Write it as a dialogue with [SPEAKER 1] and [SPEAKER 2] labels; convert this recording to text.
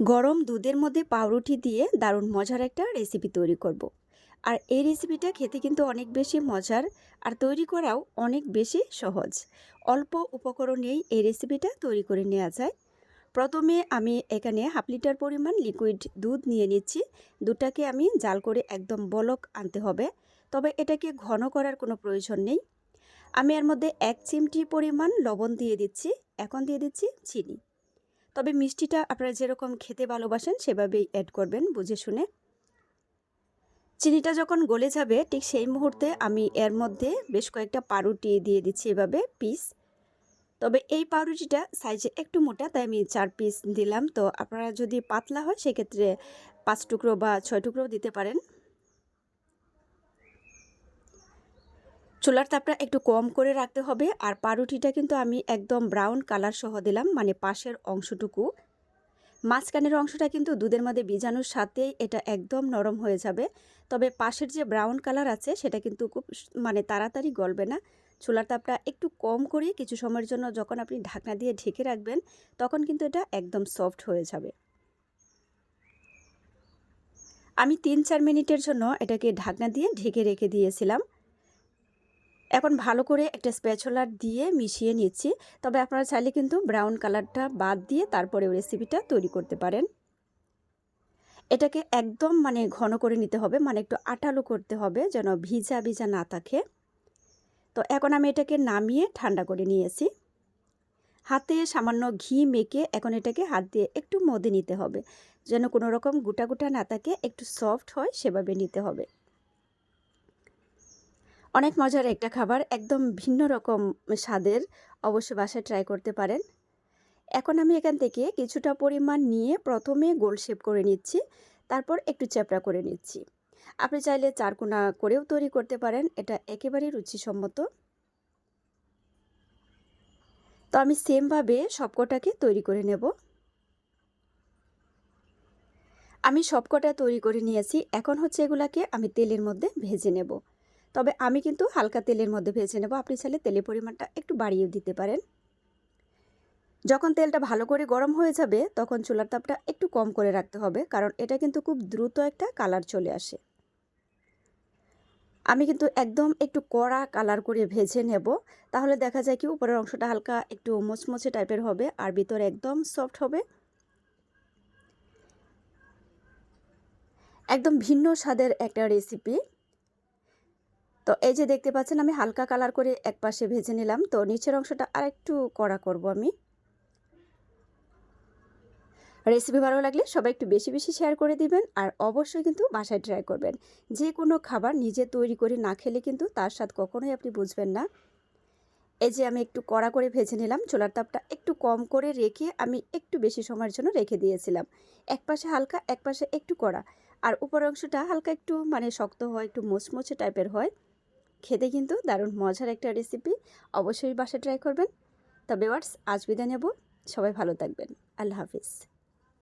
[SPEAKER 1] গরম দুধের মধ্যে পাউরুটি দিয়ে দারুণ মজার একটা রেসিপি তৈরি করব। আর এই রেসিপিটা খেতে কিন্তু অনেক বেশি মজার আর তৈরি করাও অনেক বেশি সহজ। অল্প উপকরণ নিয়েই এই রেসিপিটা তৈরি করে নেওয়া যায়। প্রথমে আমি এখানে হাফ লিটার পরিমাণ লিকুইড দুধ নিয়ে নিচ্ছি। দুধটাকে আমি জাল করে একদম বলক আনতে হবে। তবে এটাকে ঘন করার কোনো প্রয়োজন নেই। আমি এর মধ্যে এক চিমটি পরিমাণ লবণ দিয়ে দিচ্ছি। এখন দিয়ে দিচ্ছি চিনি। তবে মিষ্টিটা আপনারা যেরকম খেতে ভালোবাসেন সেভাবেই অ্যাড করবেন, বুঝে শুনে। চিনিটা যখন গলে যাবে, ঠিক সেই মুহূর্তে আমি এর মধ্যে বেশ কয়েকটা পাউরুটি দিয়ে দিচ্ছি এভাবে পিস তবে এই পাউরুটিটা সাইজে একটু মোটা, তাই আমি চার পিস দিলাম। তো আপনারা যদি পাতলা হয়, সেক্ষেত্রে পাঁচ টুকরো বা ছয় টুকরো দিতে পারেন। চুলার তাপটা একটু কম করে রাখতে হবে আর পাউরুটিটা কিন্তু আমি একদম ব্রাউন কালার সহ দিলাম মানে পাশের অংশটুকু। মাঝখানের অংশটা কিন্তু দুধের মধ্যে বীজাণুর সাথেই এটা একদম নরম হয়ে যাবে। তবে পাশের যে ব্রাউন কালার আছে, সেটা কিন্তু খুব মানে তাড়াতাড়ি গলবে না। চুলার তাপটা একটু কম করে কিছু সময়ের জন্য যখন আপনি ঢাকনা দিয়ে ঢেকে রাখবেন, তখন কিন্তু এটা একদম সফট হয়ে যাবে। আমি তিন চার মিনিটের জন্য এটাকে ঢাকনা দিয়ে ঢেকে রেখে দিয়েছিলাম। এখন ভালো করে একটা স্প্যাচুলার দিয়ে মিশিয়ে নিচ্ছি। তবে আপনারা চাইলে কিন্তু ব্রাউন কালারটা বাদ দিয়ে তারপরে রেসিপিটা তৈরি করতে পারেন। এটাকে একদম মানে ঘন করে নিতে হবে মানে একটু আটালো করতে হবে যেন ভিজা ভিজা না থাকে। তো এখন আমি এটাকে নামিয়ে ঠান্ডা করে নিয়েছি। হাতে সামান্য ঘি মেখে এখন এটাকে হাত দিয়ে একটু মদে নিতে হবে। যেন কোনো রকম গোটা গোটা না থাকে, একটু সফট হয় সেভাবে নিতে হবে। অনেক মজার একটা খাবার, একদম ভিন্ন রকম স্বাদের অবশ্য বাসায় ট্রাই করতে পারেন। এখন আমি এখান থেকে কিছুটা পরিমাণ নিয়ে প্রথমে গোল শেপ করে নিচ্ছি, তারপর একটু চ্যাপড়া করে নিচ্ছি। আপনি চাইলে চারকোনা করেও তৈরি করতে পারেন, এটা একেবারেই রুচিসম্মত। তো আমি সেমভাবে সবকটাকে তৈরি করে নেব। আমি সবকটা তৈরি করে নিয়েছি, এখন হচ্ছে এগুলাকে আমি তেলের মধ্যে ভেজে নেব। তবে আমি কিন্তু হালকা তেলের মধ্যে ভেজে নেব। আপনি চাইলে তেলের পরিমাণটা একটু বাড়িয়ে দিতে পারেন। যখন তেলটা ভালো করে গরম হয়ে যাবে, তখন চুলার তাপটা একটু কম করে রাখতে হবে, কারণ এটা কিন্তু খুব দ্রুত একটা কালার চলে আসে। আমি কিন্তু একদম একটু কড়া কালার করে ভেজে নেব। তাহলে দেখা যায় কি, উপরের অংশটা হালকা একটু মোচমোচে টাইপের হবে আর ভিতরে একদম সফট হবে। একদম ভিন্ন স্বাদের একটা রেসিপি তো এই যে দেখতে পাচ্ছেন, আমি হালকা কালার করে এক পাশে ভেজে নিলাম। তো নিচের অংশটা আরেকটু কড়া করব আমি। রেসিপি ভালো লাগলে সবাই একটু বেশি বেশি শেয়ার করে দিবেন আর অবশ্যই কিন্তু বাসায় ট্রাই করবেন। যে কোনো খাবার নিজে তৈরি করে না খেলে কিন্তু তার স্বাদ কখনোই আপনি বুঝবেন না। এই যে আমি একটু কড়া করে ভেজে নিলাম, চোলার তাপটা একটু কম করে রেখে আমি একটু বেশি সময়ের জন্য রেখে দিয়েছিলাম। এক পাশে হালকা, এক পাশে একটু কড়া। আর উপর অংশটা হালকা একটু মানে শক্ত হয়, একটু মোচমোচে টাইপের হয়। খেতে কিন্তু দারুণ মজার একটা রেসিপি অবশ্যই বাসা ট্রাই করবেন। তবে ওয়ার্স আজ বিদায় নেব। সবাই ভালো থাকবেন। আল্লাহ হাফিজ।